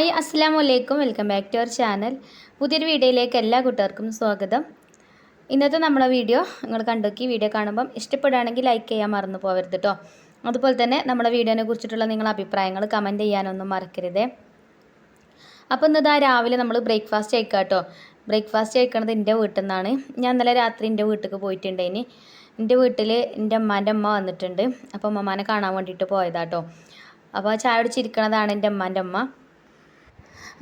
Hi അസ്സാം വലൈക്കും welcome back to our channel. പുതിയൊരു വീഡിയോയിലേക്ക് എല്ലാ കൂട്ടുകാർക്കും സ്വാഗതം. ഇന്നത്തെ നമ്മളെ വീഡിയോ നിങ്ങൾ കണ്ടുക്കി വീഡിയോ കാണുമ്പം ഇഷ്ടപ്പെടുകയാണെങ്കിൽ ലൈക്ക് ചെയ്യാൻ മറന്നു പോകരുത് കേട്ടോ അതുപോലെ തന്നെ നമ്മുടെ വീഡിയോനെ കുറിച്ചിട്ടുള്ള നിങ്ങളുടെ അഭിപ്രായങ്ങൾ കമന്റ് ചെയ്യാനൊന്നും മറക്കരുതേ. അപ്പോൾ ഇന്നിതാ രാവിലെ നമ്മൾ ബ്രേക്ക്ഫാസ്റ്റ് കഴിക്കുക കേട്ടോ ബ്രേക്ക്ഫാസ്റ്റ് കഴിക്കണത് എന്റെ വീട്ടിൽ നിന്നാണ് ഞാൻ ഇന്നലെ രാത്രി എന്റെ വീട്ടിലേക്ക് പോയിട്ടുണ്ട് എന്റെ വീട്ടിൽ എന്റെ അമ്മാന്റെ അമ്മ വന്നിട്ടുണ്ട്. അപ്പോൾ അമ്മമാനെ കാണാൻ വേണ്ടിയിട്ട് പോയതാട്ടോ അപ്പോൾ ചായ കുടിച്ചിരിക്കണതാണ് എന്റെ അമ്മാന്റെ അമ്മ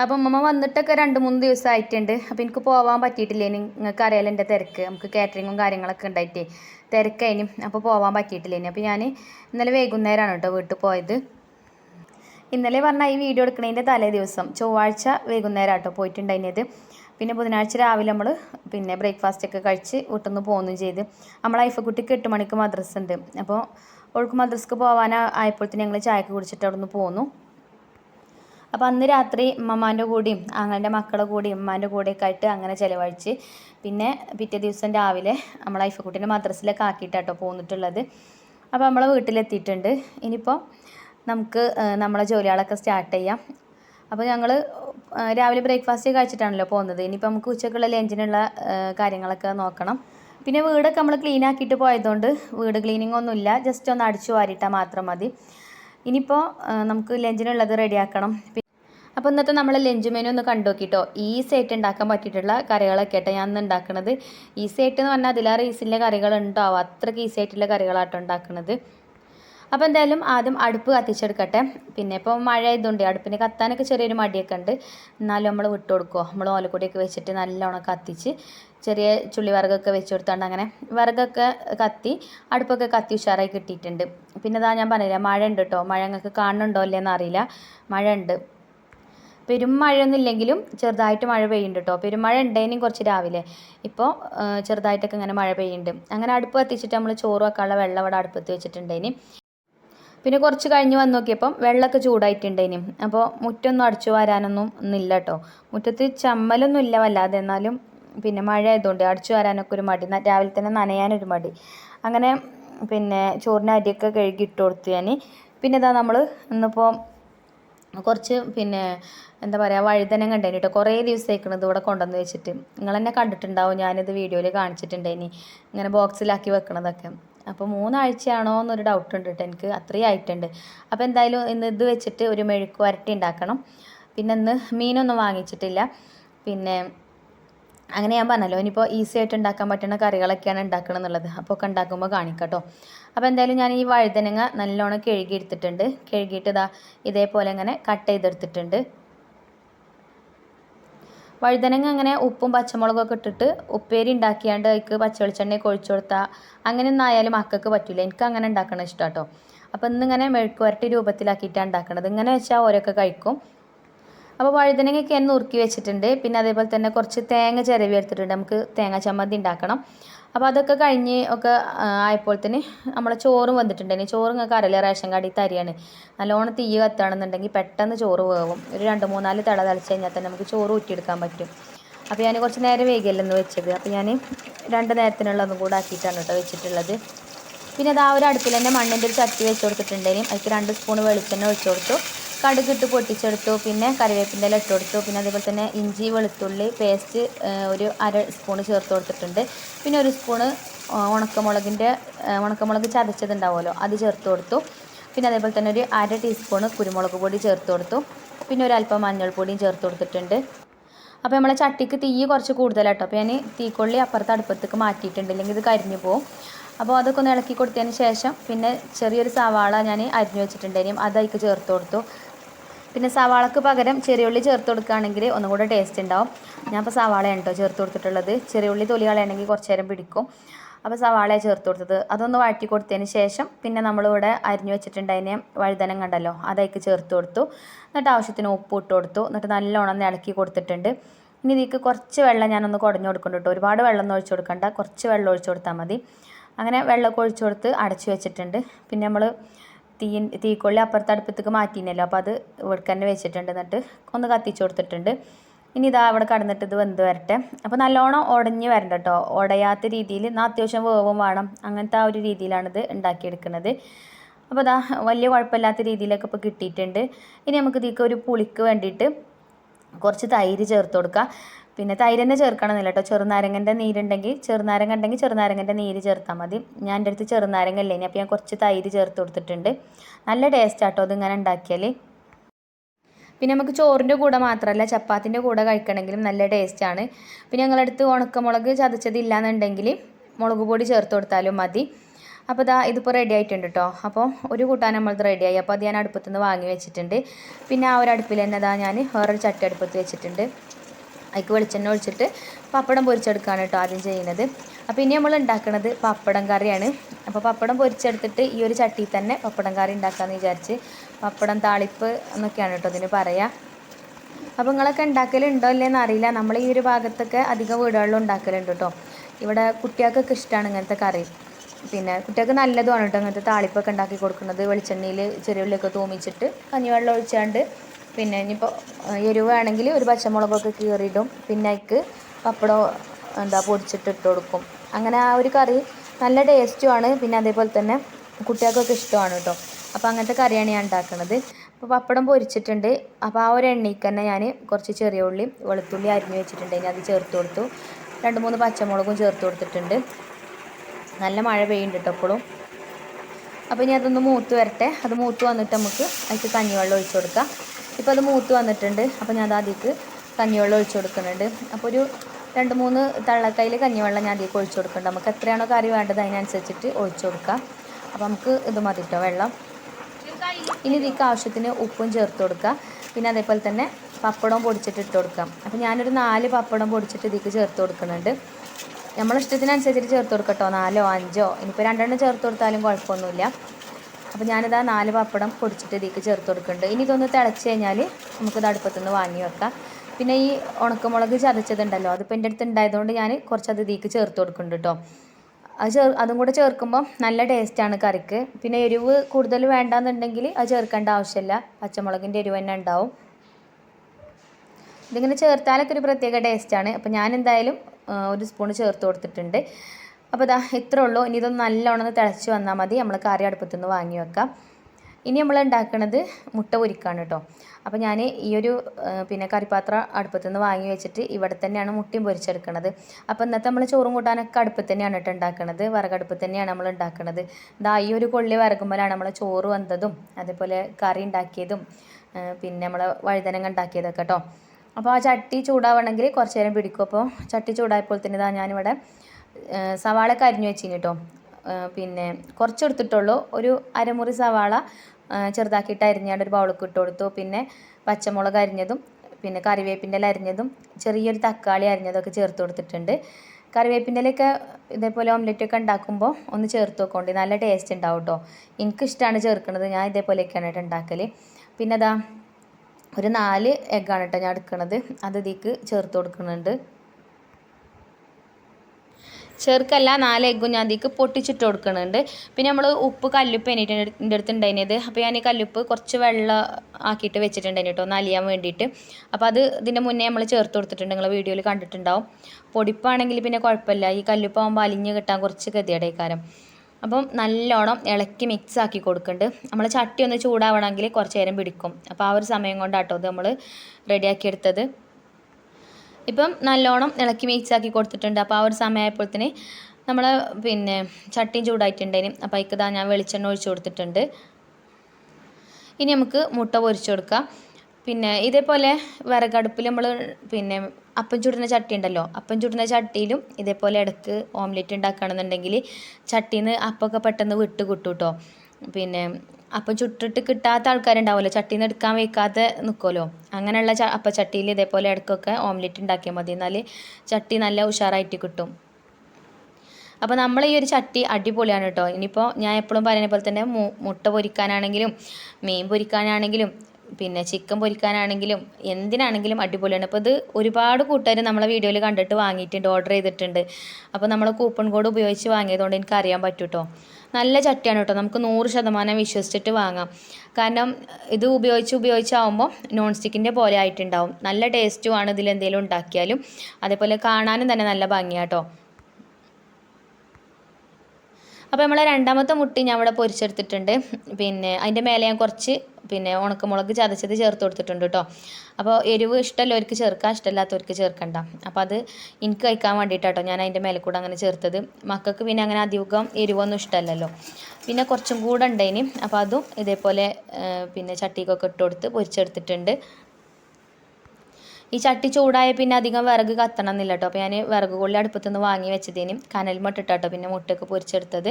അപ്പം അമ്മ വന്നിട്ടൊക്കെ രണ്ട് മൂന്ന് ദിവസമായിട്ടുണ്ട് അപ്പോൾ എനിക്ക് പോകാൻ പറ്റിയിട്ടില്ലേ? നിങ്ങൾക്ക് അറിയാലോ എന്റെ തിരക്ക്. നമുക്ക് കാറ്ററിങ്ങും കാര്യങ്ങളൊക്കെ ഉണ്ടായിട്ട് തിരക്കായിനി. അപ്പോൾ പോകാൻ പറ്റിയിട്ടില്ലേ അപ്പോൾ ഞാൻ ഇന്നലെ വൈകുന്നേരമാണ് കേട്ടോ വീട്ടിൽ പോയത്. ഇന്നലെ പറഞ്ഞാൽ ഈ വീഡിയോ എടുക്കുന്നതിന്റെ തലേ ദിവസം ചൊവ്വാഴ്ച വൈകുന്നേരം കേട്ടോ പോയിട്ടുണ്ടായിരുന്നത്. പിന്നെ ബുധനാഴ്ച രാവിലെ നമ്മൾ പിന്നെ ബ്രേക്ക്ഫാസ്റ്റ് ഒക്കെ കഴിച്ച് വീട്ടിൽ നിന്ന് പോകുകയും ചെയ്ത്. നമ്മളെ ഐഫക്കുട്ടിക്ക് എട്ട് മണിക്ക് മദ്രസ ഉണ്ട്. അപ്പോൾ ഒഴുക്ക് മദ്രസക്ക് പോകാൻ ആയപ്പോഴത്തേന് ഞങ്ങൾ ചായക്ക് കുടിച്ചിട്ട് അവിടെ നിന്ന് പോന്നു. അപ്പോൾ അന്ന് രാത്രി ഉമ്മമാന്റെ കൂടെയും അങ്ങനെ മക്കളുടെ കൂടെയും ഉമ്മാന്റെ കൂടെയൊക്കെ ആയിട്ട് അങ്ങനെ ചിലവഴിച്ച് പിന്നെ പിറ്റേ ദിവസം രാവിലെ നമ്മൾ ഐഫക്കുട്ടീന്റെ മദ്രസിലൊക്കെ ആക്കിയിട്ടാട്ടോ പോന്നിട്ടുള്ളത്. അപ്പോൾ നമ്മളെ വീട്ടിലെത്തിയിട്ടുണ്ട്. ഇനിയിപ്പോൾ നമുക്ക് നമ്മളെ ജോലികളൊക്കെ സ്റ്റാർട്ട് ചെയ്യാം. അപ്പോൾ ഞങ്ങൾ രാവിലെ ബ്രേക്ക്ഫാസ്റ്റ് കഴിച്ചിട്ടാണല്ലോ പോകുന്നത് ഇനിയിപ്പോൾ നമുക്ക് ഉച്ചക്കുള്ള ലഞ്ചിനുള്ള കാര്യങ്ങളൊക്കെ നോക്കണം. പിന്നെ വീടൊക്കെ നമ്മൾ ക്ലീൻ ആക്കിയിട്ട് പോയതുകൊണ്ട് വീട് ക്ലീനിങ് ഒന്നുമില്ല. ജസ്റ്റ് ഒന്ന് അടിച്ചു വാരിയിട്ടാൽ മാത്രം മതി. ഇനിയിപ്പോൾ നമുക്ക് ലഞ്ചിനുള്ളത് റെഡിയാക്കണം. അപ്പോൾ ഇന്നത്തെ നമ്മൾ ലഞ്ച് മെനു ഒന്ന് കണ്ടു നോക്കിട്ടോ. ഈസി ആയിട്ട് ഉണ്ടാക്കാൻ പറ്റിയിട്ടുള്ള കറികളൊക്കെ ആയിട്ട് ഞാൻ ഇന്ന് ഉണ്ടാക്കുന്നത് ഈസി ആയിട്ട് എന്ന് പറഞ്ഞാൽ അതിലേറെ ഈസിന്റെ കറികളുണ്ടാവും. അത്രയ്ക്ക് ഈസി ആയിട്ടുള്ള കറികളാട്ടോ ഉണ്ടാക്കുന്നത് അപ്പോൾ എന്തായാലും ആദ്യം അടുപ്പ് കത്തിച്ചെടുക്കട്ടെ. പിന്നെ ഇപ്പോൾ മഴ ആയതുകൊണ്ട് അടുപ്പിന് കത്താനൊക്കെ ചെറിയൊരു മടിയൊക്കെ ഉണ്ട് എന്നാലും നമ്മൾ വിട്ടു കൊടുക്കുമോ നമ്മൾ ഓലക്കൊടിയൊക്കെ വെച്ചിട്ട് നല്ലോണം കത്തിച്ച് ചെറിയ ചുള്ളി വിറകൊക്കെ വെച്ച് കൊടുത്തോണ്ട് അങ്ങനെ വിറകൊക്കെ കത്തി അടുപ്പൊക്കെ കത്തി ഉഷാറായി കിട്ടിയിട്ടുണ്ട്. പിന്നെ ഇതാ ഞാൻ പറഞ്ഞില്ല മഴ ഉണ്ട് കേട്ടോ മഴ ഞങ്ങൾക്ക് കാണുന്നുണ്ടോ അല്ലേന്ന് അറിയില്ല. മഴ ഉണ്ട് പെരും മഴയൊന്നും ഇല്ലെങ്കിലും ചെറുതായിട്ട് മഴ പെയ്യുന്നുണ്ട് കേട്ടോ പെരുമഴ ഉണ്ടേനും കുറച്ച് രാവിലെ. ഇപ്പോൾ ചെറുതായിട്ടൊക്കെ ഇങ്ങനെ മഴ പെയ്യുന്നുണ്ട്. അങ്ങനെ അടുപ്പ് കത്തിച്ചിട്ട് നമ്മൾ ചോറ് വെക്കാനുള്ള വെള്ളം ഇവിടെ അടുപ്പത്ത് വെച്ചിട്ടുണ്ടേനി. പിന്നെ കുറച്ച് കഴിഞ്ഞ് വന്ന് നോക്കിയപ്പം വെള്ളമൊക്കെ ചൂടായിട്ടുണ്ടേനും അപ്പോൾ മുറ്റൊന്നും അടിച്ചു വരാനൊന്നും ഒന്നുമില്ല കേട്ടോ. മുറ്റത്ത് ചമ്മലൊന്നും ഇല്ല വല്ലാതെ. എന്നാലും പിന്നെ മഴ ആയതുകൊണ്ട് അടിച്ചു വരാനൊക്കെ ഒരു മടി. രാവിലെ തന്നെ നനയാനൊരു മടി. അങ്ങനെ പിന്നെ ചോറിന് അരിയൊക്കെ കഴുകി ഇട്ട് കൊടുത്തു ഞാൻ പിന്നെ ഇതാ നമ്മൾ ഇന്നിപ്പോൾ കുറച്ച് പിന്നെ എന്താ പറയുക വഴുതനം കണ്ടേനി കേട്ടോ. കുറേ ദിവസത്തേക്കണത് ഇവിടെ കൊണ്ടുവന്ന് വെച്ചിട്ട്. നിങ്ങൾ തന്നെ കണ്ടിട്ടുണ്ടാവും. ഞാനിത് വീഡിയോയിൽ കാണിച്ചിട്ടുണ്ടേനി ഇങ്ങനെ ബോക്സിലാക്കി വെക്കണതൊക്കെ. അപ്പോൾ മൂന്നാഴ്ചയാണോ എന്നൊരു ഡൗട്ട് ഉണ്ട് കേട്ടോ എനിക്ക്. അത്രയും ആയിട്ടുണ്ട്. അപ്പോൾ എന്തായാലും ഇന്ന് ഇത് വെച്ചിട്ട് ഒരു മെഴുക്ക് വരട്ടി ഉണ്ടാക്കണം. പിന്നെ ഇന്ന് മീനൊന്നും വാങ്ങിച്ചിട്ടില്ല. പിന്നെ അങ്ങനെ ഞാൻ പറഞ്ഞല്ലോ ഇനിയിപ്പോൾ ഈസി ആയിട്ട് ഉണ്ടാക്കാൻ പറ്റുന്ന കറികളൊക്കെയാണ് ഉണ്ടാക്കണം എന്നുള്ളത്. അപ്പോൾ ഒക്കെ ഉണ്ടാക്കുമ്പോൾ കാണിക്കട്ടോ. അപ്പോൾ എന്തായാലും ഞാൻ ഈ വഴുതനങ്ങ നല്ലോണം കഴുകി എടുത്തിട്ടുണ്ട്. കഴുകിയിട്ട് ഇതാ ഇതേപോലെ ഇങ്ങനെ കട്ട് ചെയ്തെടുത്തിട്ടുണ്ട്. വഴുതനങ്ങ അങ്ങനെ ഉപ്പും പച്ചമുളകൊക്കെ ഇട്ടിട്ട് ഉപ്പേരി ഉണ്ടാക്കിയാണ്ട് അതിക്ക് പച്ചവെളിച്ചെണ്ണയൊക്കെ ഒഴിച്ചു കൊടുത്താൽ അങ്ങനെ ഒന്നും ആയാലും മക്കൾക്ക് പറ്റില്ല എനിക്ക് അങ്ങനെ ഉണ്ടാക്കണ ഇഷ്ടം കേട്ടോ അപ്പോൾ ഇന്നിങ്ങനെ മെഴുക്ക് വരട്ടി രൂപത്തിലാക്കിയിട്ടാണ് ഉണ്ടാക്കണത്. ഇങ്ങനെ വെച്ചാൽ ഓരോക്കെ കഴിക്കും. അപ്പോൾ വഴുതനങ്ങയൊക്കെ ഞാൻ നുറുക്കി വെച്ചിട്ടുണ്ട്. പിന്നെ അതേപോലെ തന്നെ കുറച്ച് തേങ്ങ ചിരവി എടുത്തിട്ടുണ്ട്. നമുക്ക് തേങ്ങ ചമ്മന്തി ഉണ്ടാക്കണം. അപ്പോൾ അതൊക്കെ കഴിഞ്ഞ് ഒക്കെ ആയപ്പോൾ തന്നെ നമ്മളെ ചോറും വന്നിട്ടുണ്ടെങ്കിൽ ചോറ് നിങ്ങൾക്ക് അറിയില്ല റേഷൻ കാർഡിൽ തരിയാണ് നല്ലോണം തീ കത്തുകയാണെന്നുണ്ടെങ്കിൽ പെട്ടെന്ന് ചോറ് വേവും. ഒരു രണ്ട് മൂന്നാൽ തള തളിച്ച് കഴിഞ്ഞാൽ തന്നെ നമുക്ക് ചോറ് ഊറ്റിയെടുക്കാൻ പറ്റും. അപ്പോൾ ഞാൻ കുറച്ച് നേരം വേഗമല്ലെന്ന് വെച്ചത്. അപ്പോൾ ഞാൻ രണ്ട് നേരത്തിനുള്ളതും കൂടെ ആക്കിയിട്ടാണ് കേട്ടോ വെച്ചിട്ടുള്ളത്. പിന്നെ അത് ആ ഒരു അടുപ്പിൽ തന്നെ മണ്ണിന്റെ ഒരു ചട്ടി വെച്ച് കൊടുത്തിട്ടുണ്ടെങ്കിൽ അതിക്ക് രണ്ട് സ്പൂൺ വെളിച്ചെണ്ണ ഒഴിച്ചു കൊടുത്തു. കടുകിട്ട് പൊട്ടിച്ചെടുത്തു പിന്നെ കറിവേപ്പിന്റെ ഇല ഇട്ട് കൊടുത്തു പിന്നെ അതേപോലെ തന്നെ ഇഞ്ചി വെളുത്തുള്ളി പേസ്റ്റ് ഒരു അര സ്പൂൺ ചേർത്ത് കൊടുത്തിട്ടുണ്ട്. പിന്നെ ഒരു സ്പൂണ് ഉണക്കമുളകിന്റെ ഉണക്കമുളക് ചതച്ചതുണ്ടാവുമല്ലോ അത് ചേർത്ത് കൊടുത്തു. പിന്നെ അതേപോലെ തന്നെ ഒരു അര ടീസ്പൂണ് കുരുമുളക് പൊടി ചേർത്ത് കൊടുത്തു. പിന്നെ ഒരു അല്പം മഞ്ഞൾപ്പൊടിയും ചേർത്ത് കൊടുത്തിട്ടുണ്ട്. അപ്പോൾ നമ്മളെ ചട്ടിക്ക് തീ കുറച്ച് കൂടുതലാട്ടോ. അപ്പോൾ ഞാൻ തീക്കൊള്ളി അപ്പുറത്ത് അടുപ്പത്തേക്ക് മാറ്റിയിട്ടുണ്ട്. അല്ലെങ്കിൽ ഇത് കരിഞ്ഞു പോകും അപ്പോൾ അതൊക്കെ ഒന്ന് ഇളക്കി കൊടുത്തതിന് ശേഷം പിന്നെ ചെറിയൊരു സവാള ഞാൻ അരിഞ്ഞു വെച്ചിട്ടുണ്ടായിരുന്നു. അത് അതിക്ക് ചേർത്ത് കൊടുത്തു. പിന്നെ സവാളക്ക് പകരം ചെറിയുള്ളി ചേർത്ത് കൊടുക്കുകയാണെങ്കിൽ ഒന്നും കൂടെ ടേസ്റ്റ് ഉണ്ടാവും. ഞാൻ ഇപ്പോൾ സവാളയാണ് കേട്ടോ ചേർത്ത് കൊടുത്തിട്ടുള്ളത്. ചെറിയുള്ളി തൊലി കളയാണെങ്കിൽ കുറച്ച് നേരം പിടിക്കും. അപ്പോൾ സവാള ചേർത്ത് കൊടുത്തത്. അതൊന്ന് വഴറ്റി കൊടുത്തതിന് ശേഷം പിന്നെ നമ്മളിവിടെ അരിഞ്ഞു വെച്ചിട്ടുണ്ടതിനെ വഴുതനം കണ്ടല്ലോ അതേക്ക് ചേർത്ത് കൊടുത്തു. എന്നിട്ട് ആവശ്യത്തിന് ഉപ്പ് ഇട്ട് കൊടുത്തു. എന്നിട്ട് നല്ലോണം ഇളക്കി കൊടുത്തിട്ടുണ്ട്. ഇനി ഇതിക്ക് കുറച്ച് വെള്ളം ഞാനൊന്ന് കുടഞ്ഞു കൊടുക്കുന്നുണ്ട് കേട്ടോ ഒരുപാട് വെള്ളം ഒന്നും ഒഴിച്ചു കൊടുക്കണ്ട. കുറച്ച് വെള്ളം ഒഴിച്ചു കൊടുത്താൽ മതി. അങ്ങനെ വെള്ളമൊക്കെ ഒഴിച്ചു കൊടുത്ത് അടച്ചു വെച്ചിട്ടുണ്ട്. പിന്നെ നമ്മൾ തീ തീക്കൊള്ളി അപ്പുറത്തെ അടുപ്പത്തേക്ക് മാറ്റിയിരുന്നല്ലോ അപ്പോൾ അത് ഇവിടെ തന്നെ വെച്ചിട്ടുണ്ട് എന്നിട്ട് ഒന്ന് കത്തിച്ചു കൊടുത്തിട്ടുണ്ട്. ഇനി ഇതാ അവിടെ കടന്നിട്ട് ഇത് വെന്ത് വരട്ടെ. അപ്പോൾ നല്ലോണം ഉടഞ്ഞ് വരണ്ട കേട്ടോ. ഉടയാത്ത രീതിയിൽ എന്നാൽ അത്യാവശ്യം വേവും വേണം. അങ്ങനത്തെ ആ ഒരു രീതിയിലാണിത് ഉണ്ടാക്കിയെടുക്കുന്നത്. അപ്പോൾ അതാ വലിയ കുഴപ്പമില്ലാത്ത രീതിയിലൊക്കെ ഇപ്പോൾ കിട്ടിയിട്ടുണ്ട്. ഇനി നമുക്ക് ഇതിലേക്ക് ഒരു പുളിക്ക് വേണ്ടിയിട്ട് കുറച്ച് തൈര് ചേർത്ത് കൊടുക്കുക പിന്നെ തൈര് തന്നെ ചേർക്കണമെന്നില്ല കേട്ടോ ചെറുനാരങ്ങന്റെ നീരുണ്ടെങ്കിൽ ചെറുനാരങ്ങ ഉണ്ടെങ്കിൽ ചെറുനാരങ്ങന്റെ നീര് ചേർത്താൽ മതി. ഞാൻ എന്റെ അടുത്ത് ചെറുനാരങ്ങ ഇനി അപ്പോൾ ഞാൻ കുറച്ച് തൈര് ചേർത്ത് കൊടുത്തിട്ടുണ്ട്. നല്ല ടേസ്റ്റ് ആട്ടോ ഇതിങ്ങനെ ഉണ്ടാക്കിയാൽ പിന്നെ നമുക്ക് ചോറിന്റെ കൂടെ മാത്രമല്ല ചപ്പാത്തിന്റെ കൂടെ കഴിക്കണമെങ്കിലും നല്ല ടേസ്റ്റാണ് പിന്നെ ഞങ്ങളടുത്ത് ഉണക്കമുളക് ചതച്ചതില്ലാന്നുണ്ടെങ്കിൽ മുളക് പൊടി ചേർത്ത് കൊടുത്താലും മതി. അപ്പോൾ ഇതാ ഇതിപ്പോൾ റെഡി ആയിട്ടുണ്ട് കേട്ടോ അപ്പോൾ ഒരു കൂട്ടാൻ നമ്മളത് റെഡിയായി അപ്പോൾ അത് ഞാൻ അടുപ്പത്തുനിന്ന് വാങ്ങി വെച്ചിട്ടുണ്ട്. പിന്നെ ആ ഒരു അടുപ്പിൽ തന്നെ ഇതാ ഞാൻ വേറൊരു ചട്ടി അടുപ്പത്ത് വെച്ചിട്ടുണ്ട്. അതിക്ക് വെളിച്ചെണ്ണ ഒഴിച്ചിട്ട് പപ്പടം പൊരിച്ചെടുക്കുകയാണ് കേട്ടോ ആദ്യം ചെയ്യുന്നത്. അപ്പോൾ ഇനി നമ്മൾ ഉണ്ടാക്കുന്നത് പപ്പടം കറിയാണ്. അപ്പോൾ പപ്പടം പൊരിച്ചെടുത്തിട്ട് ഈ ഒരു ചട്ടിയിൽ തന്നെ പപ്പടം കറി ഉണ്ടാക്കാമെന്ന് വിചാരിച്ച് പപ്പടം താളിപ്പ് എന്നൊക്കെയാണ് കേട്ടോ അതിന് പറയുക അപ്പോൾ നിങ്ങളൊക്കെ ഉണ്ടാക്കലുണ്ടോ അല്ലേന്ന് അറിയില്ല. നമ്മൾ ഈ ഒരു ഭാഗത്തൊക്കെ അധികം വീടുകളിലും ഉണ്ടാക്കലുണ്ട് കേട്ടോ. ഇവിടെ കുട്ടികൾക്കൊക്കെ ഇഷ്ടമാണ് ഇങ്ങനത്തെ കറി. പിന്നെ കുട്ടികൾക്ക് നല്ലതുമാണ് കേട്ടോ അങ്ങനത്തെ താളിപ്പൊക്കെ ഉണ്ടാക്കി കൊടുക്കുന്നത്. വെളിച്ചെണ്ണയിൽ ചെറിയ ഉള്ളിയൊക്കെ തൂമിച്ചിട്ട് കഞ്ഞിവെള്ളം ഒഴിച്ചാണ്ട് പിന്നെ ഇനിയിപ്പോൾ എരിവാണെങ്കിൽ ഒരു പച്ചമുളകൊക്കെ കീറിയിടും. പിന്നെ അതിക്ക് പപ്പടം എന്താ പൊടിച്ചിട്ട് ഇട്ട് കൊടുക്കും. അങ്ങനെ ആ ഒരു കറി നല്ല ടേസ്റ്റുമാണ് പിന്നെ അതേപോലെ തന്നെ കുട്ടികൾക്കൊക്കെ ഇഷ്ടമാണ് കേട്ടോ അപ്പോൾ അങ്ങനത്തെ കറിയാണ് ഞാൻ ഉണ്ടാക്കുന്നത് അപ്പോൾ പപ്പടം പൊരിച്ചിട്ടുണ്ട്. അപ്പോൾ ആ ഒരു എണ്ണയ്ക്ക് തന്നെ ഞാൻ കുറച്ച് ചെറിയ ഉള്ളി വെളുത്തുള്ളി അരിഞ്ഞ് വെച്ചിട്ടുണ്ട്. ഇനി അത് ചേർത്ത് കൊടുത്തു. രണ്ട് മൂന്ന് പച്ചമുളകും ചേർത്ത് കൊടുത്തിട്ടുണ്ട്. നല്ല മഴ പെയ്യുന്നുണ്ട് എപ്പോഴും അപ്പോൾ ഇനി അതൊന്ന് മൂത്ത് വരട്ടെ. അത് മൂത്ത് വന്നിട്ട് നമുക്ക് അതിൽ കഞ്ഞിവെള്ളം ഒഴിച്ചു കൊടുക്കാം. ഇപ്പോൾ അത് മൂത്ത് വന്നിട്ടുണ്ട്. അപ്പോൾ ഞാൻ അതിലേക്ക് കഞ്ഞിവെള്ളം ഒഴിച്ചു കൊടുക്കുന്നുണ്ട്. അപ്പോൾ ഒരു രണ്ട് മൂന്ന് തള്ളക്കയിൽ കഞ്ഞിവെള്ളം ഞാൻ അതിലേക്ക് ഒഴിച്ചു കൊടുക്കുന്നുണ്ട്. നമുക്ക് എത്രയാണോ കറി വേണ്ടത് അതിനനുസരിച്ചിട്ട് ഒഴിച്ചു കൊടുക്കാം. അപ്പോൾ നമുക്ക് ഇത് മതി കേട്ടോ വെള്ളം. ഇനി ഇതിലേക്ക് ആവശ്യത്തിന് ഉപ്പും ചേർത്ത് കൊടുക്കുക പിന്നെ അതേപോലെ തന്നെ പപ്പടവും പൊടിച്ചിട്ട് ഇട്ട് കൊടുക്കാം. അപ്പോൾ ഞാനൊരു നാല് പപ്പടം പൊടിച്ചിട്ട് ഇതിലേക്ക് ചേർത്ത് കൊടുക്കുന്നുണ്ട്. നമ്മളെ ഇഷ്ടത്തിനനുസരിച്ചിട്ട് ചേർത്ത് കൊടുക്കട്ടോ. നാലോ അഞ്ചോ. ഇനിയിപ്പോൾ രണ്ടെണ്ണം ചേർത്ത് കൊടുത്താലും കുഴപ്പമൊന്നുമില്ല. അപ്പോൾ ഞാനിതാ നാല് പപ്പടം പൊടിച്ചിട്ട് ഇതിലേക്ക് ചേർത്ത് കൊടുക്കുന്നുണ്ട്. ഇനി ഇതൊന്ന് തിളച്ച് കഴിഞ്ഞാൽ നമുക്കിത് അടുപ്പത്തുനിന്ന് വാങ്ങി വെക്കാം. പിന്നെ ഈ ഉണക്കമുളക് ചതച്ചതുണ്ടല്ലോ അതിപ്പോൾ എന്റെ അടുത്ത് ഉണ്ടായതുകൊണ്ട് ഞാൻ കുറച്ചത് ഇതിലേക്ക് ചേർത്ത് കൊടുക്കുന്നുണ്ട് കേട്ടോ അത് ചേർ അതും കൂടെ ചേർക്കുമ്പോൾ നല്ല ടേസ്റ്റാണ് കറിക്ക്. പിന്നെ എരിവ് കൂടുതൽ വേണ്ടാന്നുണ്ടെങ്കിൽ അത് ചേർക്കേണ്ട ആവശ്യമില്ല. പച്ചമുളകിന്റെ എരിവ് തന്നെ ഉണ്ടാവും. ഇതിങ്ങനെ ചേർത്താലൊക്കെ ഒരു പ്രത്യേക ടേസ്റ്റാണ് അപ്പോൾ ഞാൻ എന്തായാലും ഒരു സ്പൂൺ ചേർത്ത് കൊടുത്തിട്ടുണ്ട്. അപ്പോൾ ഇതാ ഇത്രേ ഉള്ളൂ. ഇനി ഇതൊന്ന് നല്ലോണം തിളച്ച് വന്നാൽ മതി. നമ്മൾ കറി അടുപ്പത്തു നിന്ന് വാങ്ങി വെക്കാം. ഇനി നമ്മൾ ഉണ്ടാക്കുന്നത് മുട്ട പൊരിക്കാണ് കേട്ടോ അപ്പോൾ ഞാൻ ഈ ഒരു പിന്നെ കറിപ്പാത്രം അടുപ്പത്തു നിന്ന് വാങ്ങി വെച്ചിട്ട് ഇവിടെ തന്നെയാണ് മുട്ടയും പൊരിച്ചെടുക്കുന്നത് അപ്പോൾ ഇന്നത്തെ നമ്മൾ ചോറും കൂട്ടാനൊക്കെ അടുപ്പത്ത് തന്നെയാണ് കേട്ടോ ഉണ്ടാക്കുന്നത് വിറകടുപ്പത്ത് തന്നെയാണ് നമ്മൾ ഉണ്ടാക്കുന്നത് ഇതാ ഈ ഒരു കൊള്ളി വരകുമ്പോഴാണ് നമ്മൾ ചോറ് വന്നതും അതേപോലെ കറി ഉണ്ടാക്കിയതും പിന്നെ നമ്മൾ വഴുതനങ്ങ ഉണ്ടാക്കിയതൊക്കെ കേട്ടോ അപ്പോൾ ആ ചട്ടി ചൂടാവണമെങ്കിൽ കുറച്ച് നേരം പിടിക്കും. അപ്പോൾ ചട്ടി ചൂടായപ്പോൾ തന്നെ ഇതാ ഞാനിവിടെ സവാള അരിഞ്ഞു വെച്ചിന് കേട്ടോ പിന്നെ കുറച്ച് എടുത്തിട്ടുള്ളൂ ഒരു അരമുറി സവാള ചെറുതാക്കിയിട്ട് അരിഞ്ഞാണ്ട് ഒരു ബൗൾക്ക് ഇട്ട് കൊടുത്തു. പിന്നെ പച്ചമുളക് അരിഞ്ഞതും പിന്നെ കറിവേപ്പിന്റെ ഇല അരിഞ്ഞതും ചെറിയൊരു തക്കാളി അരിഞ്ഞതൊക്കെ ചേർത്ത് കൊടുത്തിട്ടുണ്ട്. കറിവേപ്പിന്റെ ഇലയൊക്കെ ഇതേപോലെ ഓംലെറ്റ് ഒക്കെ ഉണ്ടാക്കുമ്പോൾ ഒന്ന് ചേർത്ത് വെക്കൊണ്ട് നല്ല ടേസ്റ്റ് ഉണ്ടാവും കേട്ടോ എനിക്കിഷ്ടമാണ് ചേർക്കുന്നത്. ഞാൻ ഇതേപോലെയൊക്കെയാണ് കേട്ടോ ഉണ്ടാക്കൽ പിന്നെ അതാ ഒരു നാല് എഗ്ഗാണ് കേട്ടോ ഞാൻ എടുക്കുന്നത് അത് ഇതിലേക്ക് ചേർത്ത് കൊടുക്കുന്നുണ്ട്. ചേർക്കല്ല നാല് എഗ്ഗും ഞാൻ അതിലേക്ക് പൊട്ടിച്ചിട്ട് കൊടുക്കുന്നുണ്ട് പിന്നെ നമ്മൾ ഉപ്പ് കല്ലുപ്പ് എനിക്ക് അടുത്ത് ഉണ്ടായിരുന്നത് അപ്പോൾ ഞാൻ ഈ കല്ലുപ്പ് കുറച്ച് വെള്ളം ആക്കിയിട്ട് വെച്ചിട്ടുണ്ടായിരുന്നു കേട്ടോ ഒന്ന് അലിയാൻ വേണ്ടിയിട്ട്. അപ്പോൾ അത് ഇതിന്റെ മുന്നേ നമ്മൾ ചേർത്ത് കൊടുത്തിട്ടുണ്ട് നിങ്ങൾ വീഡിയോയിൽ കണ്ടിട്ടുണ്ടാവും. പൊടിപ്പാണെങ്കിൽ പിന്നെ കുഴപ്പമില്ല ഈ കല്ലുപ്പാകുമ്പോൾ അലിഞ്ഞ് കിട്ടാൻ കുറച്ച് ഗതിയുടെ കാരം അപ്പം നല്ലോണം ഇളക്കി മിക്സ് ആക്കി കൊടുക്കുന്നുണ്ട് നമ്മൾ ചട്ടി ഒന്ന് ചൂടാവണമെങ്കിൽ കുറച്ച് നേരം പിടിക്കും. അപ്പോൾ ആ ഒരു സമയം കൊണ്ടാട്ടോ ഇത് നമ്മൾ റെഡിയാക്കി എടുത്തത്. ഇപ്പം നല്ലോണം ഇളക്കി മിക്സ് ആക്കി കൊടുത്തിട്ടുണ്ട്. അപ്പോൾ ആ ഒരു സമയമായപ്പോഴത്തേന് നമ്മൾ പിന്നെ ചട്ടിയും ചൂടായിട്ടുണ്ടേനും. അപ്പോൾ അതിക്ക് ഞാൻ വെളിച്ചെണ്ണ ഒഴിച്ച് കൊടുത്തിട്ടുണ്ട്. ഇനി നമുക്ക് മുട്ട പൊരിച്ചു കൊടുക്കാം. പിന്നെ ഇതേപോലെ വിറകടുപ്പിൽ നമ്മൾ പിന്നെ അപ്പം ചുടുന്ന ചട്ടി ഉണ്ടല്ലോ. അപ്പം ചുടുന്ന ചട്ടിയിലും ഇതേപോലെ ഇടയ്ക്ക് ഓംലെറ്റ് ഉണ്ടാക്കുകയാണെന്നുണ്ടെങ്കിൽ ചട്ടിയിൽ നിന്ന് അപ്പമൊക്കെ പെട്ടെന്ന് വിട്ട് കിട്ടും കേട്ടോ പിന്നെ അപ്പം ചുട്ടിട്ട് കിട്ടാത്ത ആൾക്കാരുണ്ടാവുമല്ലോ. ചട്ടിയിൽ നിന്ന് എടുക്കാൻ വയ്ക്കാതെ നിൽക്കുമല്ലോ അങ്ങനെയുള്ള ച അപ്പം ചട്ടിയിൽ ഇതേപോലെ ഇടയ്ക്കൊക്കെ ഓംലെറ്റ് ഉണ്ടാക്കിയാൽ മതി. എന്നാൽ ചട്ടി നല്ല ഉഷാറായിട്ട് കിട്ടും. അപ്പോൾ നമ്മൾ ഈ ഒരു ചട്ടി അടിപൊളിയാണ് കേട്ടോ. ഇനിയിപ്പോൾ ഞാൻ എപ്പോഴും പറയുന്ന പോലെ തന്നെ മുട്ട പൊരിക്കാനാണെങ്കിലും മീൻ പൊരിക്കാനാണെങ്കിലും പിന്നെ ചിക്കൻ പൊരിക്കാനാണെങ്കിലും എന്തിനാണെങ്കിലും അടിപൊളിയാണ്. അപ്പോൾ ഇത് ഒരുപാട് കൂട്ടുകാർ നമ്മളെ വീഡിയോയിൽ കണ്ടിട്ട് വാങ്ങിയിട്ടുണ്ട് ഓർഡർ ചെയ്തിട്ടുണ്ട്. അപ്പോൾ നമ്മൾ കൂപ്പൺ കോഡ് ഉപയോഗിച്ച് വാങ്ങിയതുകൊണ്ട് എനിക്ക് അറിയാൻ പറ്റും കേട്ടോ നല്ല ചട്ടിയാണ് കേട്ടോ. നമുക്ക് നൂറ് ശതമാനം വിശ്വസിച്ചിട്ട് വാങ്ങാം. കാരണം ഇത് ഉപയോഗിച്ച് ഉപയോഗിച്ചാവുമ്പോൾ നോൺ സ്റ്റിക്കിന്റെ പോലെ ആയിട്ടുണ്ടാവും. നല്ല ടേസ്റ്റുമാണ് ഇതിൽ എന്തെങ്കിലും ഉണ്ടാക്കിയാലും. അതേപോലെ കാണാനും തന്നെ നല്ല ഭംഗിയാട്ടോ അപ്പോൾ നമ്മൾ രണ്ടാമത്തെ മുട്ടി ഞാൻ അവിടെ പൊരിച്ചെടുത്തിട്ടുണ്ട്. പിന്നെ അതിന്റെ മേലെ ഞാൻ കുറച്ച് പിന്നെ ഉണക്കമുളക് ചതച്ചത് ചേർത്ത് കൊടുത്തിട്ടുണ്ട് കേട്ടോ അപ്പോൾ എരിവ് ഇഷ്ടമുള്ളവർക്ക് ചേർക്കാം ഇഷ്ടമില്ലാത്തവർക്ക് ചേർക്കണ്ട. അപ്പോൾ അത് എനിക്ക് കഴിക്കാൻ വേണ്ടിയിട്ടാട്ടോ ഞാൻ അതിന്റെ മേലെ കൂടെ അങ്ങനെ ചേർത്തത്. മക്കൾക്ക് പിന്നെ അങ്ങനെ അധികം എരിവൊന്നും ഇഷ്ടമല്ലല്ലോ. പിന്നെ കുറച്ചും കൂടെ ഉണ്ടതിന് അപ്പോൾ അതും ഇതേപോലെ പിന്നെ ചട്ടിക്കൊക്കെ ഇട്ട് കൊടുത്ത് പൊരിച്ചെടുത്തിട്ടുണ്ട്. ഈ ചട്ടി ചൂടായ പിന്നെ അധികം വിറക് കത്തണം എന്നില്ല കേട്ടോ അപ്പോൾ ഞാൻ വിറക് കൊള്ളി അടുപ്പത്തുനിന്ന് വാങ്ങി വെച്ചതിന്. കനൽ മട്ടിട്ടാട്ടോ പിന്നെ മുട്ടയൊക്കെ പൊരിച്ചെടുത്തത്.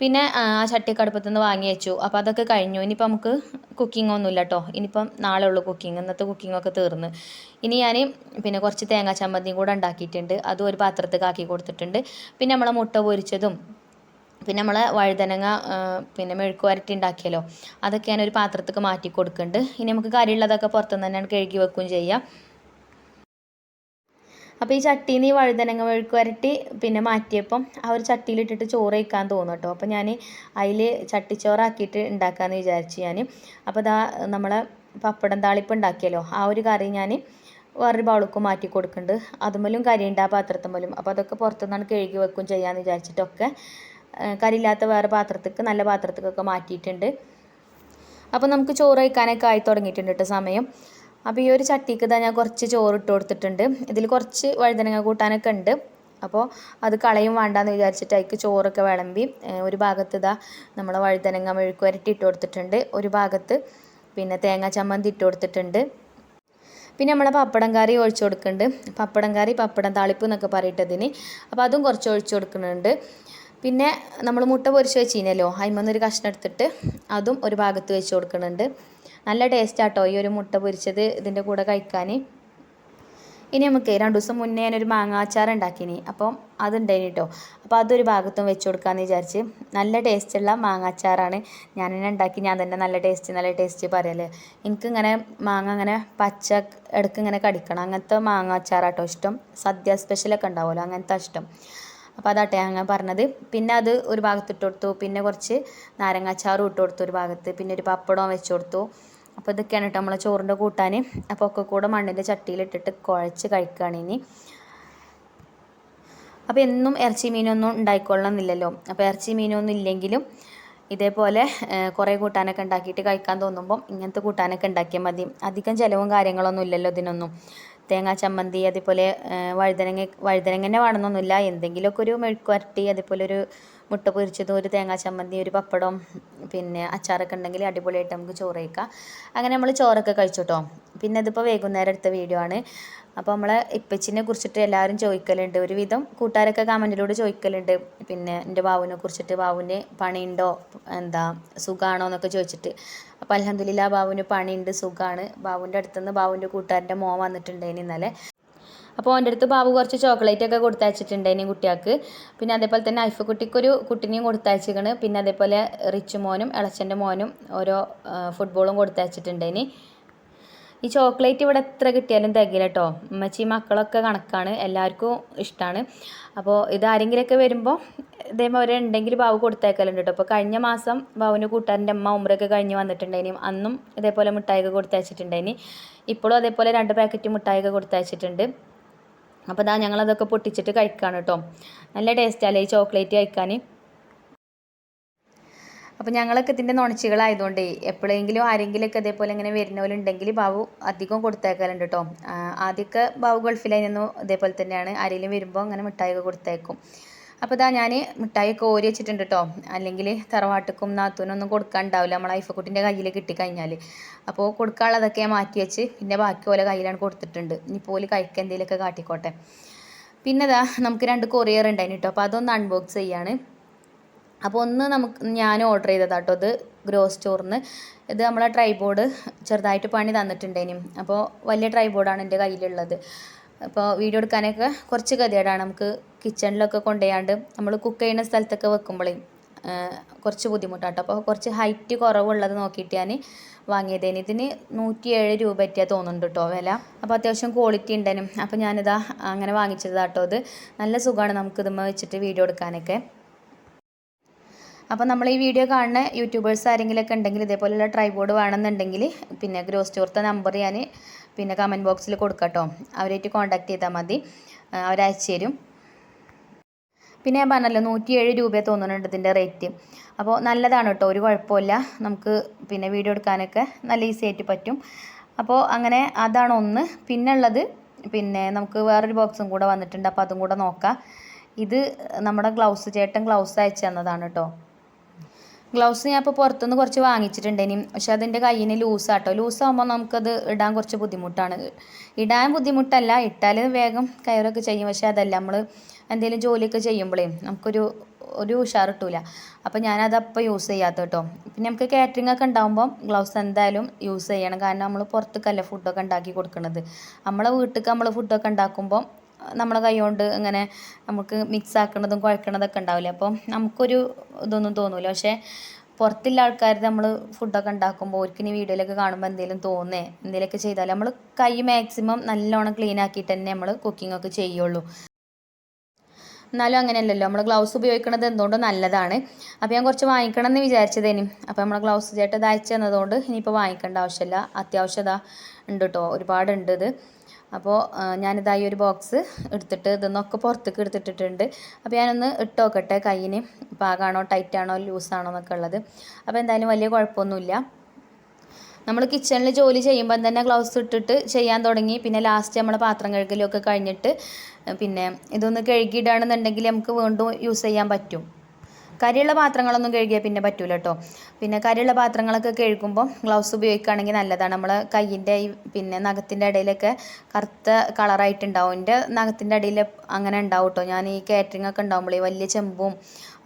പിന്നെ ആ ചട്ടിയൊക്കെ അടുപ്പത്തുനിന്ന് വാങ്ങി വെച്ചു. അപ്പോൾ അതൊക്കെ കഴിഞ്ഞു. ഇനിയിപ്പോൾ നമുക്ക് കുക്കിംഗ് ഒന്നുമില്ല കേട്ടോ ഇനിയിപ്പം നാളെ ഉള്ളൂ കുക്കിംഗ് ഇന്നത്തെ കുക്കിങ്ങൊക്കെ തീർന്ന്. ഇനി ഞാൻ പിന്നെ കുറച്ച് തേങ്ങാ ചമ്മന്തിയും കൂടെ ഉണ്ടാക്കിയിട്ടുണ്ട്. അതും ഒരു പാത്രത്തിൽ ആക്കി കൊടുത്തിട്ടുണ്ട്. പിന്നെ നമ്മളെ മുട്ട പൊരിച്ചതും പിന്നെ നമ്മളെ വഴുതനങ്ങ പിന്നെ മെഴുക്ക് വരട്ടി ഉണ്ടാക്കിയല്ലോ. അതൊക്കെ ഞാൻ ഒരു പാത്രത്തേക്ക് മാറ്റി കൊടുക്കുന്നുണ്ട്. ഇനി നമുക്ക് കറിയുള്ളതൊക്കെ പുറത്തുനിന്ന് തന്നെയാണ് കഴുകി വെക്കുകയും ചെയ്യാം. അപ്പോൾ ഈ ചട്ടിയിൽ നിന്ന് ഈ വഴുതനങ്ങ മെഴുക്ക് വരട്ടി പിന്നെ മാറ്റിയപ്പം ആ ഒരു ചട്ടിയിലിട്ടിട്ട് ചോറ് വയ്ക്കാൻ തോന്നും കേട്ടോ. അപ്പോൾ ഞാൻ അതിൽ ചട്ടിച്ചോറാക്കിയിട്ട് ഉണ്ടാക്കാമെന്ന് വിചാരിച്ചു ഞാൻ അപ്പോൾ ഇതാ നമ്മളെ പപ്പടം താളിപ്പ് ഉണ്ടാക്കിയല്ലോ ആ ഒരു കറി ഞാൻ വേറൊരു ബൗളക്കും മാറ്റി കൊടുക്കുന്നുണ്ട് അതുമല്ലും ഉണ്ട് ആ പാത്രത്തുമ്മലും അപ്പോൾ അതൊക്കെ പുറത്തുനിന്നാണ് കഴുകി വെക്കും ചെയ്യാമെന്ന് വിചാരിച്ചിട്ടൊക്കെ. കരിയില്ലാത്ത വേറെ പാത്രത്തേക്ക് നല്ല പാത്രത്തേക്കൊക്കെ മാറ്റിയിട്ടുണ്ട്. അപ്പോൾ നമുക്ക് ചോറ് വയ്ക്കാനൊക്കെ ആയി തുടങ്ങിയിട്ടുണ്ട് കേട്ടോ സമയം. അപ്പോൾ ഈ ഒരു ചട്ടിക്ക് ഇതാ ഞാൻ കുറച്ച് ചോറ് ഇട്ട് കൊടുത്തിട്ടുണ്ട്. ഇതിൽ കുറച്ച് വഴുതനങ്ങ കൂട്ടാനൊക്കെ ഉണ്ട്. അപ്പോൾ അത് കളയും വേണ്ടാന്ന് വിചാരിച്ചിട്ട് അതിക്ക് ചോറൊക്കെ വിളമ്പി ഒരു ഭാഗത്ത് ഇതാ നമ്മൾ വഴുതനങ്ങ മെഴുക്ക് വരട്ടി ഇട്ട് കൊടുത്തിട്ടുണ്ട്. ഒരു ഭാഗത്ത് പിന്നെ തേങ്ങ ചമ്മന്തി ഇട്ട് കൊടുത്തിട്ടുണ്ട്. പിന്നെ നമ്മളെ പപ്പടം കറി ഒഴിച്ചു കൊടുക്കുന്നുണ്ട്. പപ്പടം കറി പപ്പടം താളിപ്പ് എന്നൊക്കെ പറയിട്ടതിന് അപ്പോൾ അതും കുറച്ച് ഒഴിച്ചു കൊടുക്കുന്നുണ്ട്. പിന്നെ നമ്മൾ മുട്ട പൊരിച്ച് വെച്ചിനല്ലോ അതിമന്നൊരു കഷ്ണം എടുത്തിട്ട് അതും ഒരു ഭാഗത്ത് വെച്ച് കൊടുക്കുന്നുണ്ട്. നല്ല ടേസ്റ്റ് ആട്ടോ ഈ ഒരു മുട്ട പൊരിച്ചത് ഇതിന്റെ കൂടെ കഴിക്കാൻ ഇനി നമുക്ക് രണ്ട് ദിവസം മുന്നേ ഞാനൊരു മാങ്ങാച്ചാർ ഉണ്ടാക്കിനി. അപ്പം അതുണ്ടായിന് കേട്ടോ അപ്പോൾ അതൊരു ഭാഗത്തും വെച്ച് കൊടുക്കാമെന്ന് വിചാരിച്ച് നല്ല ടേസ്റ്റുള്ള മാങ്ങാച്ചാറാണ് ഞാൻ തന്നെ ഉണ്ടാക്കി. ഞാൻ തന്നെ നല്ല ടേസ്റ്റ് നല്ല ടേസ്റ്റ് പറയല്ലേ എനിക്കിങ്ങനെ മാങ്ങ അങ്ങനെ പച്ച ഇടയ്ക്ക് ഇങ്ങനെ കടിക്കണം. അങ്ങനത്തെ മാങ്ങാച്ചാറാട്ടോ ഇഷ്ടം. സദ്യ സ്പെഷ്യലൊക്കെ ഉണ്ടാവുമല്ലോ അങ്ങനത്തെ ഇഷ്ടം. അപ്പോൾ അതാട്ടെ അങ്ങനെ പറഞ്ഞത്. പിന്നെ അത് ഒരു ഭാഗത്ത് ഇട്ട് കൊടുത്തു. പിന്നെ കുറച്ച് നാരങ്ങാച്ചാറും ഇട്ട് കൊടുത്തു ഒരു ഭാഗത്ത്. പിന്നെ ഒരു പപ്പടവും വെച്ച് കൊടുത്തു. അപ്പോൾ ഇതൊക്കെയാണ് കേട്ടോ നമ്മളെ ചോറിന്റെ കൂട്ടാൻ. അപ്പോൾ ഒക്കെ കൂടെ മണ്ണിന്റെ ചട്ടിയിലിട്ടിട്ട് കുഴച്ച് കഴിക്കുകയാണ് ഇനി. അപ്പോൾ എന്നും ഇറച്ചി മീനൊന്നും ഉണ്ടായിക്കൊള്ളണമെന്നില്ലല്ലോ. അപ്പോൾ ഇറച്ചി മീനൊന്നും ഇല്ലെങ്കിലും ഇതേപോലെ കുറേ കൂട്ടാനൊക്കെ ഉണ്ടാക്കിയിട്ട് കഴിക്കാൻ തോന്നുമ്പം ഇങ്ങനത്തെ കൂട്ടാനൊക്കെ ഉണ്ടാക്കിയാൽ മതി. അധികം ചിലവും കാര്യങ്ങളൊന്നും ഇല്ലല്ലോ ഇതിനൊന്നും. തേങ്ങാ ചമ്മന്തി അതേപോലെ വഴുതനങ്ങ വഴുതനങ്ങ തന്നെ വേണമെന്നൊന്നുമില്ല. എന്തെങ്കിലുമൊക്കെ ഒരു മെഴുക്കുവരട്ടി അതേപോലെ ഒരു മുട്ട പൊരിച്ചതും ഒരു തേങ്ങാ ചമ്മന്തി ഒരു പപ്പടം പിന്നെ അച്ചാറൊക്കെ ഉണ്ടെങ്കിൽ അടിപൊളിയായിട്ട് നമുക്ക് ചോറ് കഴിക്കാം. അങ്ങനെ നമ്മൾ ചോറൊക്കെ കഴിച്ചോട്ടോ പിന്നെ ഇതിപ്പോൾ വൈകുന്നേരം എടുത്ത വീഡിയോ ആണ്. അപ്പോൾ നമ്മളെ ഇപ്പച്ചിനെ കുറിച്ചിട്ട് എല്ലാവരും ചോദിക്കലുണ്ട്. ഒരുവിധം കൂട്ടുകാരൊക്കെ കമന്റിലൂടെ ചോദിക്കലുണ്ട്. പിന്നെ എന്റെ ബാബുവിനെ കുറിച്ചിട്ട് ബാബുവിന് പണിയുണ്ടോ? എന്താ സുഖമാണോ എന്നൊക്കെ ചോദിച്ചിട്ട്. അപ്പോൾ അലഹമ്മദില്ല ബാബുവിന് പണിയുണ്ട് സുഖമാണ് ബാബുവിന്റെ അടുത്തുനിന്ന് ബാബുവിന്റെ കൂട്ടുകാരന്റെ മോൻ വന്നിട്ടുണ്ടായിന് ഇന്നലെ. അപ്പോൾ എന്റെ അടുത്ത് ബാബു കുറച്ച് ചോക്ലേറ്റ് ഒക്കെ കൊടുത്തയച്ചിട്ടുണ്ടായിന് കുട്ടികൾക്ക്. പിന്നെ അതേപോലെ തന്നെ ഐഫ് കുട്ടിക്കൊരു കുട്ടിനെയും കൊടുത്തയച്ചിരിക്കണ്. പിന്നെ അതേപോലെ റിച്ച് മോനും ഇളച്ചന്റെ മോനും ഓരോ ഫുട്ബോളും ഇനി. ഈ ചോക്ലേറ്റ് ഇവിടെ എത്ര കിട്ടിയാലും തികയില്ല കേട്ടോ ഉമ്മച്ചി മക്കളൊക്കെ കണക്കാണ്. എല്ലാവർക്കും ഇഷ്ടമാണ് അപ്പോൾ ഇത് വരുമ്പോൾ ഇതേമാതിരി ഉണ്ടെങ്കിൽ ബാബു കൊടുത്തേക്കലുണ്ട് കേട്ടോ അപ്പോൾ കഴിഞ്ഞ മാസം ബാബുവിന്റെ കൂട്ടുകാരന്റെ അമ്മ ഉമ്രൊക്കെ കഴിഞ്ഞ് വന്നിട്ടുണ്ടായിനി. അന്നും ഇതേപോലെ മിഠായിയൊക്കെ കൊടുത്തയച്ചിട്ടുണ്ടായിനി. ഇപ്പോഴും അതേപോലെ രണ്ട് പാക്കറ്റ് മിഠായിയൊക്കെ കൊടുത്തയച്ചിട്ടുണ്ട്. അപ്പോൾ ഇതാ ഞങ്ങളതൊക്കെ പൊട്ടിച്ചിട്ട് കഴിക്കുകയാണ് കേട്ടോ നല്ല ടേസ്റ്റല്ലേ ഈ ചോക്ലേറ്റ് കഴിക്കാൻ അപ്പോൾ ഞങ്ങളൊക്കെ ഇതിന്റെ നുണച്ചികളായതുകൊണ്ട് എപ്പോഴെങ്കിലും ആരെങ്കിലുമൊക്കെ ഇതേപോലെ ഇങ്ങനെ വരുന്നവരുണ്ടെങ്കിൽ ബാബു അധികം കൊടുത്തേക്കലുണ്ട് കേട്ടോ ആദ്യമൊക്കെ ബാബു ഗൾഫിലായിരുന്നു ഇതേപോലെ തന്നെയാണ്. ആരെങ്കിലും വരുമ്പോൾ അങ്ങനെ മിഠായിയൊക്കെ കൊടുത്തേക്കും. അപ്പോൾ ഇതാ ഞാൻ മിഠായിയൊക്കെ കോരി വെച്ചിട്ടുണ്ട് കേട്ടോ അല്ലെങ്കിൽ തറവാട്ടുക്കും നാത്തൂനൊന്നും കൊടുക്കാനുണ്ടാവില്ല നമ്മളെ ഐഫക്കുട്ടിന്റെ കയ്യിൽ കിട്ടിക്കഴിഞ്ഞാൽ അപ്പോൾ കൊടുക്കാനുള്ളതൊക്കെ മാറ്റി വെച്ച് പിന്നെ ബാക്കി ഓല കയ്യിലാണ് കൊടുത്തിട്ടുണ്ട്. ഇനി പോലെ കഴിക്കുക എന്തെങ്കിലുമൊക്കെ കാട്ടിക്കോട്ടെ. പിന്നെ ഇതാ നമുക്ക് രണ്ട് കൊറിയർ ഉണ്ടായിരുന്നു കേട്ടോ അപ്പോൾ അതൊന്ന് അൺബോക്സ് ചെയ്യാണ്. അപ്പോൾ ഒന്ന് നമുക്ക് ഞാൻ ഓർഡർ ചെയ്തതാണ് ചെയ്തതാട്ടോ ഇത് ഗ്രോസ് സ്റ്റോറിന്ന് ഇത് നമ്മളെ ട്രൈബോർഡ് ചെറുതായിട്ട് പണി തന്നിട്ടുണ്ടേനും അപ്പോൾ വലിയ ട്രൈബോർഡാണ് എന്റെ കയ്യിലുള്ളത്. അപ്പോൾ വീഡിയോ എടുക്കാനൊക്കെ കുറച്ച് ഗതികേടാണ്. നമുക്ക് കിച്ചണിലൊക്കെ കൊണ്ടുപോയാണ്ട് നമ്മൾ കുക്ക് ചെയ്യുന്ന സ്ഥലത്തൊക്കെ വെക്കുമ്പോഴേ കുറച്ച് ബുദ്ധിമുട്ടാട്ടോ. അപ്പോൾ കുറച്ച് ഹൈറ്റ് കുറവുള്ളത് നോക്കിയിട്ട് ഞാൻ വാങ്ങിയതേന് ഇതിന് നൂറ്റി ഏഴ് രൂപ പറ്റിയാൽ തോന്നുന്നുണ്ട് കേട്ടോ വില. അപ്പോൾ അത്യാവശ്യം ക്വാളിറ്റി ഉണ്ടേനും. അപ്പോൾ ഞാനിതാ അങ്ങനെ വാങ്ങിച്ചതാട്ടോ ഇത്. നല്ല സുഖമാണ് നമുക്ക് ഇതുമ്മ വെച്ചിട്ട് വീഡിയോ എടുക്കാനൊക്കെ. അപ്പോൾ നമ്മൾ ഈ വീഡിയോ കാണുന്ന യൂട്യൂബേഴ്സ് ആരെങ്കിലുമൊക്കെ ഉണ്ടെങ്കിൽ ഇതേപോലെയുള്ള ട്രൈ ബോർഡ് വേണമെന്നുണ്ടെങ്കിൽ പിന്നെ ഗ്രോ സ്റ്റോർത്തെ നമ്പർ ഞാൻ പിന്നെ കമന്റ് ബോക്സിൽ കൊടുക്കാം കേട്ടോ അവരായിട്ട് കോൺടാക്ട് ചെയ്താൽ മതി. അവരയച്ചു തരും. പിന്നെ ഞാൻ പറഞ്ഞല്ലോ നൂറ്റി ഏഴ് രൂപയെ തോന്നുന്നുണ്ട് ഇതിന്റെ റേറ്റ് അപ്പോൾ നല്ലതാണ് കേട്ടോ ഒരു കുഴപ്പമില്ല. നമുക്ക് പിന്നെ വീഡിയോ എടുക്കാനൊക്കെ നല്ല ഈസി ആയിട്ട് പറ്റും. അപ്പോൾ അങ്ങനെ അതാണ് ഒന്ന്. പിന്നെ ഉള്ളത് പിന്നെ നമുക്ക് വേറൊരു ബോക്സും കൂടെ വന്നിട്ടുണ്ട്. അപ്പോൾ അതും കൂടെ നോക്കാം. ഇത് നമ്മുടെ ഗ്ലൗസ് ചേട്ടൻ ഗ്ലൗസ് അയച്ചു തന്നതാണ് കേട്ടോ. ഗ്ലൗസ് ഞാൻ ഇപ്പോൾ പുറത്തുനിന്ന് കുറച്ച് വാങ്ങിച്ചിട്ടുണ്ട് ഇനി. പക്ഷെ അതിന്റെ കയ്യിന് ലൂസാട്ടോ ലൂസാകുമ്പോൾ നമുക്കത് ഇടാൻ കുറച്ച് ബുദ്ധിമുട്ടാണ്. ഇടാൻ ബുദ്ധിമുട്ടല്ല ഇട്ടാൽ വേഗം കയറൊക്കെ ചെയ്യും. പക്ഷെ അതല്ല നമ്മൾ എന്തെങ്കിലും ജോലിയൊക്കെ ചെയ്യുമ്പോഴേ നമുക്കൊരു ഒരു ഉഷാർ കിട്ടൂല. അപ്പോൾ അപ്പം യൂസ് ചെയ്യാത്ത കേട്ടോ പിന്നെ നമുക്ക് കാറ്ററിംഗ് ഒക്കെ ഉണ്ടാകുമ്പോൾ ഗ്ലൗസ് എന്തായാലും യൂസ് ചെയ്യണം. കാരണം നമ്മൾ പുറത്തേക്കല്ല ഫുഡൊക്കെ ഉണ്ടാക്കി കൊടുക്കുന്നത് നമ്മളെ വീട്ടിലേക്ക് നമ്മൾ ഫുഡൊക്കെ ഉണ്ടാക്കുമ്പോൾ നമ്മളെ കൈ കൊണ്ട് ഇങ്ങനെ നമുക്ക് മിക്സ് ആക്കണതും കുഴക്കണതൊക്കെ ഉണ്ടാവില്ലേ? അപ്പം നമുക്കൊരു ഇതൊന്നും തോന്നൂല. പക്ഷേ പുറത്തുള്ള ആൾക്കാർ നമ്മൾ ഫുഡൊക്കെ ഉണ്ടാക്കുമ്പോൾ ഒരിക്കലും വീഡിയോയിലൊക്കെ കാണുമ്പോൾ എന്തെങ്കിലും തോന്നേ എന്തെങ്കിലുമൊക്കെ ചെയ്താൽ നമ്മൾ കൈ മാക്സിമം നല്ലോണം ക്ലീൻ ആക്കിയിട്ട് തന്നെ നമ്മൾ കുക്കിംഗ് ഒക്കെ ചെയ്യുള്ളൂ. എന്നാലും അങ്ങനെയല്ലല്ലോ. നമ്മൾ ഗ്ലൗസ് ഉപയോഗിക്കുന്നത് എന്തുകൊണ്ടും നല്ലതാണ്. അപ്പോൾ ഞാൻ കുറച്ച് വാങ്ങിക്കണം എന്ന് വിചാരിച്ചതേനും. അപ്പോൾ നമ്മൾ ഗ്ലൗസ് ചേട്ടത് അയച്ചു തന്നതുകൊണ്ട് ഇനിയിപ്പോൾ വാങ്ങിക്കേണ്ട ആവശ്യമില്ല. അത്യാവശ്യത ഉണ്ട് കേട്ടോ ഒരുപാടുണ്ട് ഇത്. അപ്പോൾ ഞാനിതായി ഒരു ബോക്സ് എടുത്തിട്ട് ഇതൊന്നൊക്കെ പുറത്തേക്ക് എടുത്തിട്ടിട്ടുണ്ട്. അപ്പോൾ ഞാനൊന്ന് ഇട്ട് നോക്കട്ടെ കയ്യിന്. പാകാണോ ടൈറ്റാണോ ലൂസാണോ എന്നൊക്കെ ഉള്ളത്. അപ്പോൾ എന്തായാലും വലിയ കുഴപ്പമൊന്നുമില്ല. നമ്മൾ കിച്ചണിൽ ജോലി ചെയ്യുമ്പം തന്നെ ഗ്ലൗസ് ഇട്ടിട്ട് ചെയ്യാൻ തുടങ്ങി. പിന്നെ ലാസ്റ്റ് നമ്മൾ പാത്രം കഴുകലൊക്കെ കഴിഞ്ഞിട്ട് പിന്നെ ഇതൊന്ന് കഴുകിയിടുകയാണെന്നുണ്ടെങ്കിൽ നമുക്ക് വീണ്ടും യൂസ് ചെയ്യാൻ പറ്റും. കരിയുള്ള പാത്രങ്ങളൊന്നും കഴുകിയാൽ പിന്നെ പറ്റൂല കേട്ടോ പിന്നെ കരിയുള്ള പാത്രങ്ങളൊക്കെ കഴുകുമ്പോൾ ഗ്ലൗസ് ഉപയോഗിക്കുകയാണെങ്കിൽ നല്ലതാണ്. നമ്മൾ കയ്യിന്റെ പിന്നെ നഖത്തിന്റെ ഇടയിലൊക്കെ കറുത്ത കളറായിട്ടുണ്ടാവും. എന്റെ നഖത്തിന്റെ ഇടയിൽ അങ്ങനെ ഉണ്ടാവും കേട്ടോ ഞാൻ ഈ കാറ്ററിംഗ് ഒക്കെ ഉണ്ടാകുമ്പോഴേ വലിയ ചെമ്പും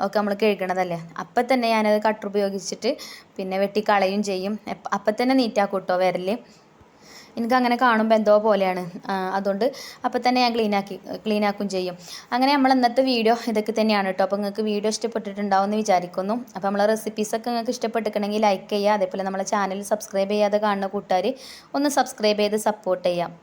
ഒക്കെ നമ്മൾ കഴുകണതല്ലേ. അപ്പം തന്നെ ഞാനത് കട്ടർ ഉപയോഗിച്ചിട്ട് പിന്നെ വെട്ടിക്കളയും ചെയ്യും. അപ്പം തന്നെ നീറ്റാക്കും കേട്ടോ വിരൽ എനിക്ക് അങ്ങനെ കാണുമ്പോൾ എന്തോ പോലെയാണ്. അതുകൊണ്ട് അപ്പോൾ തന്നെ ഞാൻ ക്ലീനാക്കി ആക്കും ചെയ്യും. അങ്ങനെ നമ്മൾ ഇന്നത്തെ വീഡിയോ ഇതൊക്കെ തന്നെയാണ് കേട്ടോ അപ്പോൾ നിങ്ങൾക്ക് വീഡിയോ ഇഷ്ടപ്പെട്ടിട്ടുണ്ടാവും എന്ന് വിചാരിക്കുന്നു. അപ്പോൾ നമ്മളെ റെസിപ്പീസൊക്കെ നിങ്ങൾക്ക് ഇഷ്ടപ്പെട്ടിട്ടുണ്ടെങ്കിൽ ലൈക്ക് ചെയ്യുക അതേപോലെ നമ്മളെ ചാനൽ സബ്സ്ക്രൈബ് ചെയ്യാതെ കാണുന്ന കൂട്ടുകാർ ഒന്ന് സബ്സ്ക്രൈബ് ചെയ്ത് സപ്പോർട്ട് ചെയ്യാം.